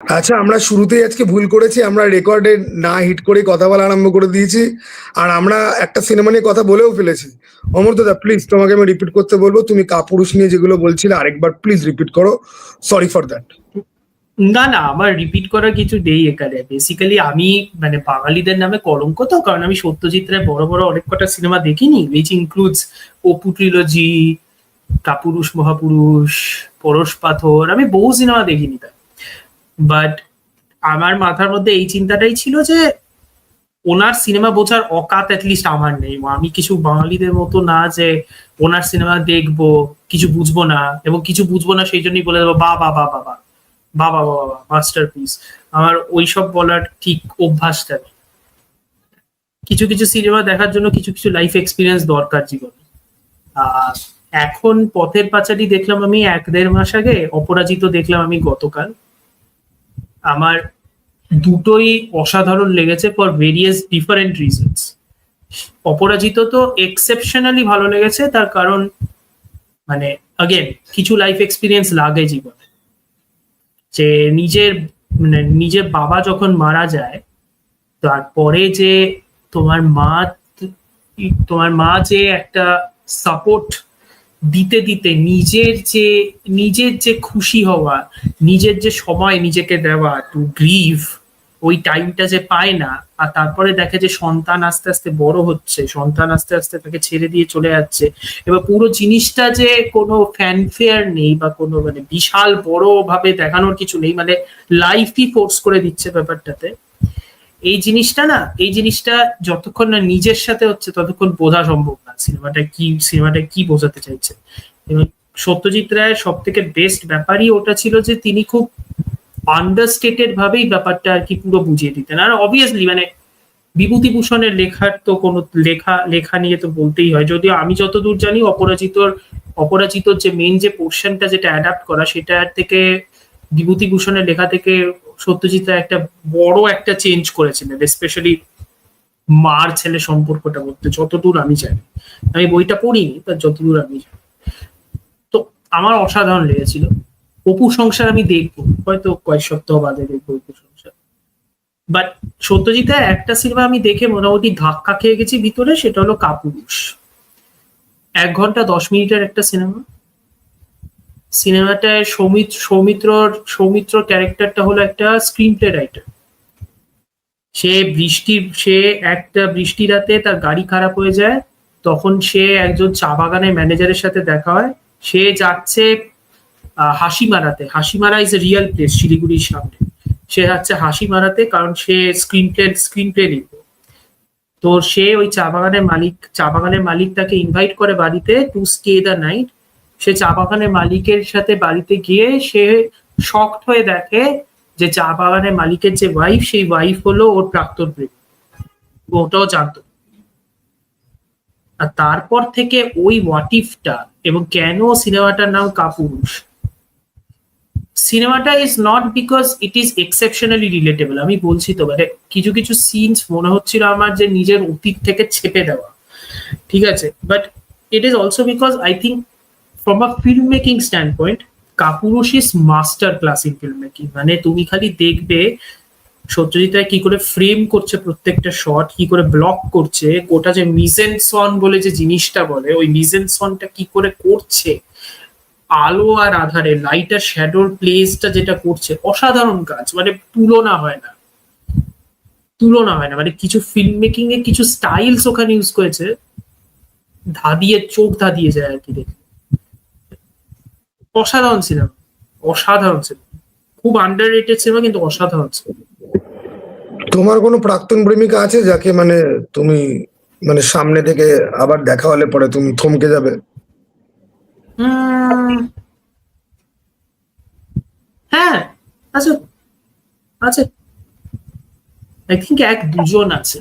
আচ্ছা আমরা শুরুতেই আজকে ভুল করেছি, আমরা রেকর্ডে না হিট করে কথা বলা আরম্ভ করে দিয়েছি, আর আমরা একটা সিনেমা নিয়ে কথা বলেও ফেলেছি। অমর্তদা প্লিজ তোমাকে আমি রিপিট করতে বলব, তুমি কাপুরুষ নিয়ে যেগুলো বলছিলে আরেকবার প্লিজ রিপিট করো সরি ফর দ্যাট না না, আমার রিপিট করার কিছু নেই এখানে। বেসিক্যালি আমি মানে বাঙালিদের নামে কলঙ্ক তো, কারণ আমি সত্যজিৎ রায় বড় বড় অনেক কটা সিনেমা দেখিনি উইচ ইনক্লুডস অপু ট্রিলজি কাপুরুষ, মহাপুরুষ, পরশ পাথর, আমি বহু সিনেমা দেখিনি তার। বাট আমার মাথার মধ্যে এই চিন্তাটাই ছিল যে ওনার সিনেমা বোঝার অকাত অ্যাটলিস্ট আমার নেই। আমি কিছু বাঙালিদের মতো না যে ওনার সিনেমা দেখব, কিছু বুঝব না এবং কিছু বুঝব না সেই জন্যই বলে দেবো বা বা বা বা বা বাবা বাবা মাস্টার পিস আমার ওইসব বলার ঠিক অভ্যাসটা নেই। কিছু কিছু সিনেমা দেখার জন্য কিছু কিছু লাইফ এক্সপিরিয়েন্স দরকার জীবনে। এখন পথের পাঁচালি দেখলাম আমি এক দেড় মাস আগে, অপরাজিত দেখলাম আমি গতকাল। আমার দুটোই অসাধারণ লেগেছে ফর ভেরিয়াস ডিফারেন্ট রিজনস অপরাজিত তো এক্সেপশনালি ভালো লেগেছে, তার কারণ মানে আগেন কিছু লাইফ এক্সপিরিয়েন্স লাগে জীবনে। যে নিজের মানে নিজের বাবা যখন মারা যায়, তারপরে যে তোমার মা তোমার মা যে একটা সাপোর্ট দিতে দিতে নিজের যে নিজের যে খুশি হওয়া, নিজের যে সময় নিজেকে দেওয়া টু গ্রিভ ওই টাইমটা যে পায় না, আর তারপরে দেখে যে সন্তান আস্তে আস্তে বড় হচ্ছে, সন্তান আস্তে আস্তে তাকে ছেড়ে দিয়ে চলে যাচ্ছে, এবার পুরো জিনিসটা যে কোনো ফ্যানফেয়ার নেই বা কোনো মানে বিশাল বড় ভাবে দেখানোর কিছু নেই মানে লাইফই ফোর্স করে দিচ্ছে ব্যাপারটাতে, এই জিনিসটা না, এই জিনিসটা যতক্ষণ না নিজের সাথে হচ্ছে ততক্ষণ বোঝা সম্ভব না। সিনেমাটা কি সিনেমাটা কি বোঝাতে চাইছে? এবং সত্যজিৎ রায়ের সব থেকে বেস্ট ব্যাপারই ওটা ছিল যে তিনি খুব আন্ডারস্টেটেড ভাবেই ব্যাপারটা আর কি পুরো বুঝিয়ে দিতেন। আর অবভিয়াসলি মানে বিভূতিভূষণের লেখার তো কোনো লেখা লেখা নিয়ে তো বলতেই হয়। যদিও আমি যতদূর জানি, অপরাজিতর অপরাজিতর যে মেন যে পোর্শনটা যেটা অ্যাডাপ্ট করা সেটা থেকে বিভূতিভূষণের লেখা থেকে সত্যজিৎ একটা বড় একটা চেঞ্জ করেছিলেন স্পেশালি মার ছেলে সম্পর্কটা বলতে যতদূর আমি জানি, আমি বইটা পড়িনি তার যতদূর আমি জানি। তো আমার অসাধারণ লেগেছিল। অপু সংসার আমি দেখব, হয়তো কয়েক সপ্তাহ বাদে দেখব অপু সংসার। বাট সত্যজিৎ একটা সিনেমা আমি দেখে মোটামুটি ধাক্কা খেয়ে গেছি ভিতরে, সেটা হলো কাপুরুষ। এক ঘণ্টা দশ মিনিটের একটা সিনেমা। সিনেমাটায় সৌমিত্র সৌমিত্রর সৌমিত্র ক্যারেক্টারটা হলো একটা স্ক্রিন প্লে রাইটার সে বৃষ্টি, সে একটা বৃষ্টি রাতে তার গাড়ি খারাপ হয়ে যায়, তখন সে একজন চা বাগানের ম্যানেজারের সাথে দেখা হয়। সে যাচ্ছে হাসিমারাতে Hasimara is a real place শিলিগুড়ির সামনে। সে যাচ্ছে হাসিমারাতে কারণ সে স্ক্রিন প্লে স্ক্রিন প্লে লিখবে তো সে ওই চা বাগানের মালিক, চা বাগানের মালিক তাকে ইনভাইট করে বাড়িতে টু স্টে দ্য নাইট সে চা বাগানের মালিকের সাথে বাড়িতে গিয়ে সে শক্ট হয়ে দেখে যে চা বাগানের মালিকের যে ওয়াইফ সেই ওয়াইফ হলো ওর প্রাক্তন প্রেম ওটাও জানতো। আর তারপর থেকে ওই ওয়াটিফটা এবং কেন সিনেমাটার নাম কাপুরুষ? সিনেমাটা is not because it is exceptionally relatable আমি বলছি তো মানে কিছু কিছু সিনস মনে হচ্ছিল আমার যে নিজের অতীত থেকে ছেপে দেওয়া। ঠিক আছে? But it is also because I think from a film making standpoint Kapurush master class in film making মানে তুমি খালি দেখবে, সত্যজিৎ রায় কি করে ফ্রেম করছে প্রত্যেকটা শট কি করে ব্লক করছে গোটা যে মিজেন সন বলে যে জিনিসটা বলে, ওই মিজেন সনটা কি করে করছে? আলো আর আধারে লাইট আর শ্যাডোর প্লেসটা যেটা করছে, অসাধারণ কাজ। মানে তুলনা হয় না। তুলনা হয় না। মানে কিছু ফিল্ম মেকিং এ কিছু স্টাইলস ওখানে ইউজ করেছে, ধাঁধিয়ে, চোখ ধাঁধিয়ে যায় আর কি দেখে অসাধারণ সিনেমা অসাধারণ সিনেমা খুব আন্ডার রেটেড সিনেমা কিন্তু অসাধারণ সিনেমা তোমার কোনো প্রাক্তন প্রেমিকা আছে যাকে মানে তুমি মানে সামনে থেকে আবার দেখা হলে পরে তুমি থমকে যাবে? হ্যাঁ আছে আছে। আই থিঙ্ক এক দুজন আছে।